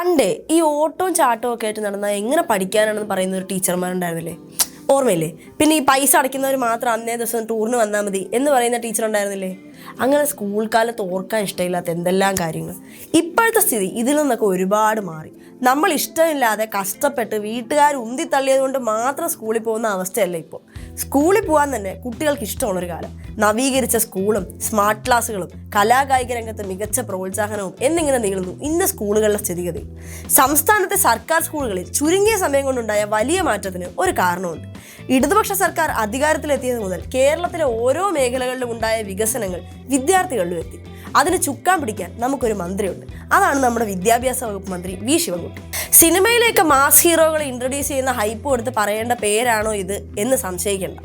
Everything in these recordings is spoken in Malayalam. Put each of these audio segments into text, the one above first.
പണ്ട് ഈ ഓട്ടവും ചാട്ടവും ഒക്കെ ആയിട്ട് നടന്നാൽ എങ്ങനെ പഠിക്കാനാണെന്ന് പറയുന്ന ഒരു ടീച്ചർമാരുണ്ടായിരുന്നില്ലേ? ഓർമ്മയില്ലേ? പിന്നെ ഈ പൈസ അടയ്ക്കുന്നവർ മാത്രം അന്നേ ദിവസം ടൂറിന് വന്നാൽ മതി എന്ന് പറയുന്ന ടീച്ചർ ഉണ്ടായിരുന്നില്ലേ? അങ്ങനെ സ്കൂൾ കാലത്ത് ഓർക്കാൻ ഇഷ്ടമില്ലാത്ത എന്തെല്ലാം കാര്യങ്ങൾ? ഇപ്പോഴത്തെ സ്ഥിതി ഇതിൽ നിന്നൊക്കെ ഒരുപാട് മാറി. നമ്മൾ ഇഷ്ടമില്ലാതെ കഷ്ടപ്പെട്ട് വീട്ടുകാർ ഉന്തി തള്ളിയത് കൊണ്ട് മാത്രം സ്കൂളിൽ പോകുന്ന അവസ്ഥയല്ല ഇപ്പോൾ സ്കൂളിൽ പോകാൻ തന്നെ കുട്ടികൾക്ക് ഇഷ്ടമുള്ളൊരു കാലം. നവീകരിച്ച സ്കൂളും സ്മാർട്ട് ക്ലാസ്സുകളും കലാകായിക രംഗത്ത് മികച്ച പ്രോത്സാഹനവും എന്നിങ്ങനെ നീളുന്നു ഇന്ന് സ്കൂളുകളുടെ സ്ഥിതിഗതി സംസ്ഥാനത്തെ സർക്കാർ സ്കൂളുകളിൽ ചുരുങ്ങിയ സമയം കൊണ്ടുണ്ടായ വലിയ മാറ്റത്തിന് ഒരു കാരണമുണ്ട്. ഇടതുപക്ഷ സർക്കാർ അധികാരത്തിലെത്തിയത് മുതൽ കേരളത്തിലെ ഓരോ മേഖലകളിലും ഉണ്ടായ വികസനങ്ങൾ വിദ്യാർത്ഥികളിലും എത്തി. അതിന് ചുക്കാൻ പിടിക്കാൻ നമുക്കൊരു മന്ത്രിയുണ്ട്. അതാണ് നമ്മുടെ വിദ്യാഭ്യാസ വകുപ്പ് മന്ത്രി വി ശിവകുട്ടി സിനിമയിലേക്ക് മാസ് ഹീറോകളെ ഇൻട്രൊഡ്യൂസ് ചെയ്യുന്ന ഹൈപ്പ് കൊടുത്ത് പറയേണ്ട പേരാണോ ഇത് എന്ന് സംശയിക്കേണ്ട.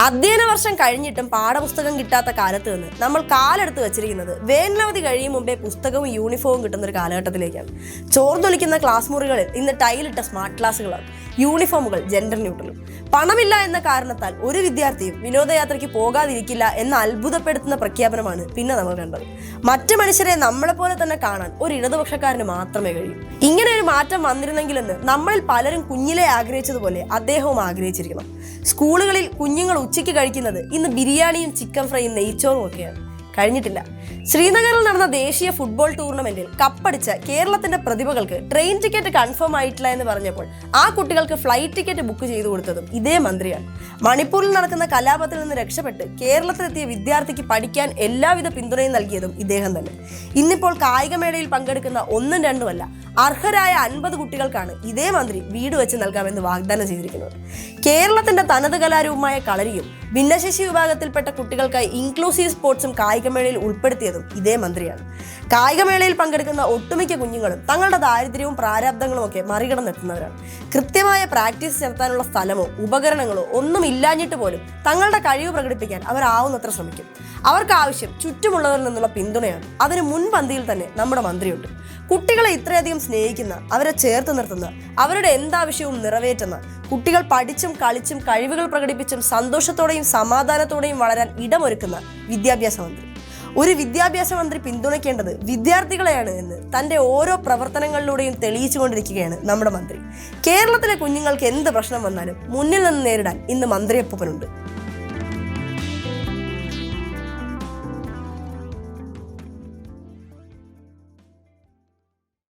അധ്യയന വർഷം കഴിഞ്ഞിട്ടും പാഠപുസ്തകം കിട്ടാത്ത കാലത്ത് നിന്ന് നമ്മൾ കാലെടുത്ത് വെച്ചിരിക്കുന്നത് വേനലവധി കഴിയും മുമ്പേ പുസ്തകവും യൂണിഫോമും കിട്ടുന്ന ഒരു കാലഘട്ടത്തിലേക്കാണ്. ചോർന്നൊലിക്കുന്ന ക്ലാസ് മുറികളിൽ ഇന്ന് ടൈലിട്ട സ്മാർട്ട് ക്ലാസ്സുകളാണ് യൂണിഫോമുകൾ ജെൻഡർ ന്യൂട്രലും പണമില്ല എന്ന കാരണത്താൽ ഒരു വിദ്യാർത്ഥിയും വിനോദയാത്രയ്ക്ക് പോകാതിരിക്കില്ല എന്ന അത്ഭുതപ്പെടുത്തുന്ന പ്രഖ്യാപനമാണ് പിന്നെ നമ്മൾ കണ്ടത്. മറ്റു മനുഷ്യരെ നമ്മളെ പോലെ തന്നെ കാണാൻ ഒരു ഇടതുപക്ഷക്കാരന് മാത്രമേ കഴിയൂ. ഇങ്ങനെ ഒരു മാറ്റം വന്നിരുന്നെങ്കിലെന്ന് നമ്മളിൽ പലരും കുഞ്ഞിലെ ആഗ്രഹിച്ചതുപോലെ അദ്ദേഹവും ആഗ്രഹിച്ചിരിക്കണം. സ്കൂളുകളിൽ കുഞ്ഞുങ്ങൾ ഉച്ചയ്ക്ക് കഴിക്കുന്നത് ഇന്ന് ബിരിയാണിയും ചിക്കൻ ഫ്രൈയും നെയ്ച്ചോറും ഒക്കെയാണ്. കഴിഞ്ഞിട്ടില്ല. ശ്രീനഗറിൽ നടന്ന ദേശീയ ഫുട്ബോൾ ടൂർണമെന്റിൽ കപ്പടിച്ച കേരളത്തിന്റെ പ്രതിഭകൾക്ക് ട്രെയിൻ ടിക്കറ്റ് കൺഫേം ആയിട്ടില്ല എന്ന് പറഞ്ഞപ്പോൾ ആ കുട്ടികൾക്ക് ഫ്ലൈറ്റ് ടിക്കറ്റ് ബുക്ക് ചെയ്തു കൊടുത്തതും ഇതേ മന്ത്രിയാണ്. മണിപ്പൂരിൽ നടക്കുന്ന കലാപത്തിൽ നിന്ന് രക്ഷപ്പെട്ട് കേരളത്തിലെത്തിയ വിദ്യാർത്ഥിക്ക് പഠിക്കാൻ എല്ലാവിധ പിന്തുണയും നൽകിയതും ഇദ്ദേഹം തന്നെ. ഇന്നിപ്പോൾ കായികമേളയിൽ പങ്കെടുക്കുന്ന ഒന്നും രണ്ടുമല്ല അർഹരായ അൻപത് കുട്ടികൾക്കാണ് ഇതേ മന്ത്രി വീട് വെച്ച് നൽകാമെന്ന് വാഗ്ദാനം ചെയ്തിരിക്കുന്നത്. കേരളത്തിന്റെ തനത് കലാരൂപമായ കളരിയും ഭിന്നശേഷി വിഭാഗത്തിൽപ്പെട്ട കുട്ടികൾക്കായി ഇൻക്ലൂസീവ് സ്പോർട്സും കായികമേളയിൽ ഉൾപ്പെടുത്തിയതും ഇതേ മന്ത്രിയാണ്. കായികമേളയിൽ പങ്കെടുക്കുന്ന ഒട്ടുമിക്ക കുഞ്ഞുങ്ങളും തങ്ങളുടെ ദാരിദ്ര്യവും പ്രാരാബ്ദങ്ങളും ഒക്കെ മറികടന്നെത്തുന്നവരാണ്. കൃത്യമായ പ്രാക്ടീസ് ചെലുത്താനുള്ള സ്ഥലമോ ഉപകരണങ്ങളോ ഒന്നും ഇല്ലാഞ്ഞിട്ട് പോലും തങ്ങളുടെ കഴിവ് പ്രകടിപ്പിക്കാൻ അവർ ആവുന്നത്ര ശ്രമിക്കും. അവർക്ക് ആവശ്യം ചുറ്റുമുള്ളവരിൽ നിന്നുള്ള പിന്തുണയാണ്. അതിന് മുൻപന്തിയിൽ തന്നെ നമ്മുടെ മന്ത്രിയുണ്ട്. കുട്ടികളെ ഇത്രയധികം സ്നേഹിക്കുന്ന അവരെ ചേർത്ത് നിർത്തുന്ന അവരുടെ എന്താവശ്യവും നിറവേറ്റുന്ന കുട്ടികൾ പഠിച്ചും കളിച്ചും കഴിവുകൾ പ്രകടിപ്പിച്ചും സന്തോഷത്തോടെയും സമാധാനത്തോടെയും വളരാൻ ഇടമൊരുക്കുന്ന വിദ്യാഭ്യാസ മന്ത്രി. ഒരു വിദ്യാഭ്യാസ മന്ത്രി പിന്തുണയ്ക്കേണ്ടത് വിദ്യാർത്ഥികളെയാണ് എന്ന് തന്റെ ഓരോ പ്രവർത്തനങ്ങളിലൂടെയും തെളിയിച്ചുകൊണ്ടിരിക്കുകയാണ് നമ്മുടെ മന്ത്രി. കേരളത്തിലെ കുഞ്ഞുങ്ങൾക്ക് എന്ത് പ്രശ്നം വന്നാലും മുന്നിൽ നിന്ന് നേരിടാൻ ഇന്ന് മന്ത്രിയൊപ്പനുണ്ട്